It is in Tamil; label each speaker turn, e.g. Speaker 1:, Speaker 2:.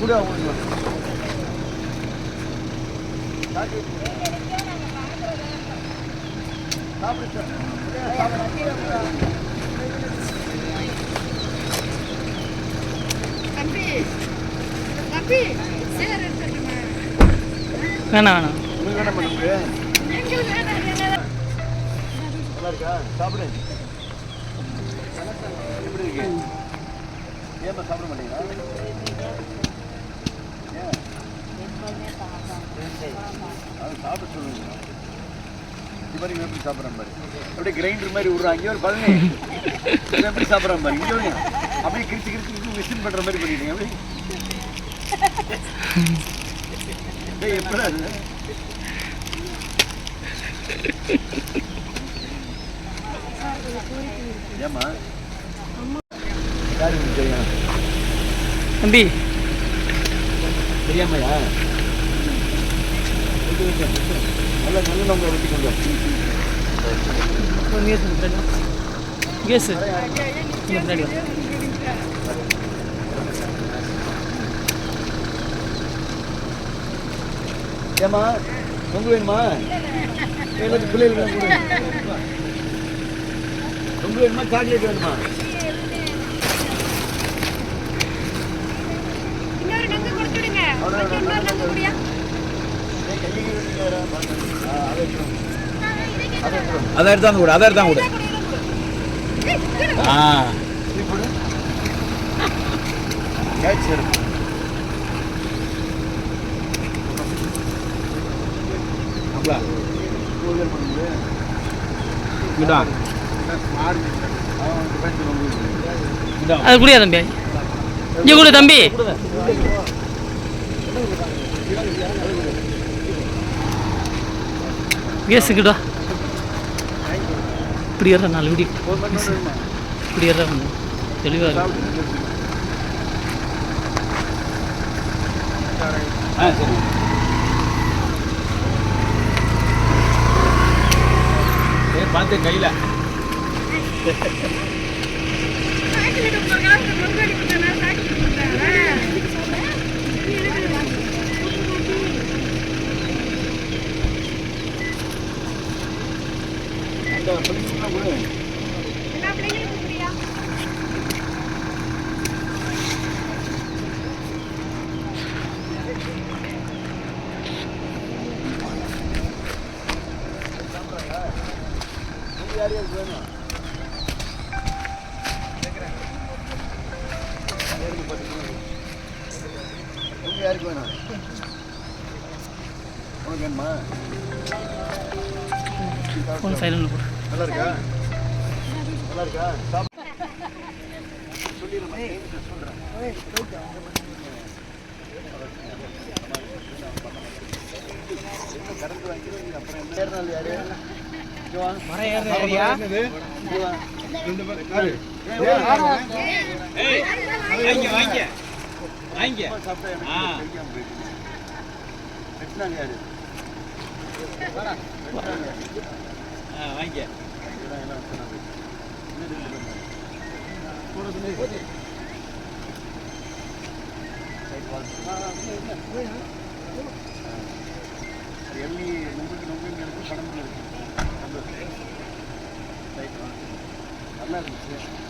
Speaker 1: கூட
Speaker 2: வேணாம் வேணாம்.
Speaker 1: சாப்பிடு. எப்படி இருக்கு? ஏமா சாப்பிட மாட்டீங்களா? சாப்பிட சொல்லுங்க. இது மாதிரி இவன் எப்படி சாப்பிட்ற மாதிரி அப்படியே கிரைண்டர் மாதிரி விடுறான் இங்கே ஒரு பதினே எப்படி சாப்பிட்ற மாதிரி இங்கே அப்படியே கிரிச்சு கிரிச்சு மிஷின் பண்ணுற மாதிரி பண்ணிட்டீங்க அப்படி டேய் எப்படி அது? ஏம்மா? யார்
Speaker 2: தம்பி.
Speaker 1: தெரியாமையா நல்ல நல்ல நம்பரை வெட்டி கொண்டு.
Speaker 2: கேஸ் முன்னாடி.
Speaker 1: ஏம்மா பொங்கு வேணுமா எல்லாத்துக்கும் பிள்ளைகளுக்கு வேணுமா சாக்லேட் வேணுமா அதை எடுத்துரும்.
Speaker 3: கூட அதை எடுத்தாங்க கூட. ஆ.
Speaker 2: அது குடியா தம்பி? இங்க கூட தம்பி. கேஸ் கிட்டா இப்படி ஏறா நாலு
Speaker 1: வேணுமா?
Speaker 2: இப்படி ஏறா தெளிவாக இருக்கும்
Speaker 3: ஆ சரி. பார்த்து கையில்.
Speaker 1: யாருக்கு வேணும்? யாருக்கு பாத்தீங்களா?
Speaker 2: ஃபோன் போடு
Speaker 1: நல்லா இருக்கா நல்லா இருக்கா சாப்பிடு. சொல்லிடுறேன், சொல்றேன். என்ன கரண்ட் வாங்கிக்கிறோம் அப்புறம் என்ன ஏறினாலும் யாரு இங்க வா. இங்க வா. ஏய், வா.
Speaker 3: வாங்கிக்க வாங்கிக்க வாங்கிக்க
Speaker 1: சும்மா சாப்பிட்டா எனக்கு
Speaker 3: ஆ.
Speaker 1: தெரியாம போயிடுது. வெட்டினாங்க யாரு? வெட்டினாங்க.
Speaker 3: ஆ வாங்கிக்க
Speaker 1: இதெல்லாம் எல்லாம் வெட்டினாங்க. என்ன சொல்லி பண்ணாங்க? கூட சொல்லி. ரைட் வால். ஆ, ஆ, இல்ல, இல்ல. போய், ஆ. ஆ. அது எள்ளி நொங்குக்கு நொங்குங்க இருக்கு, படமும் இருக்கு. சந்தோஷம். ரைட் வா. நல்லா இருந்துச்சு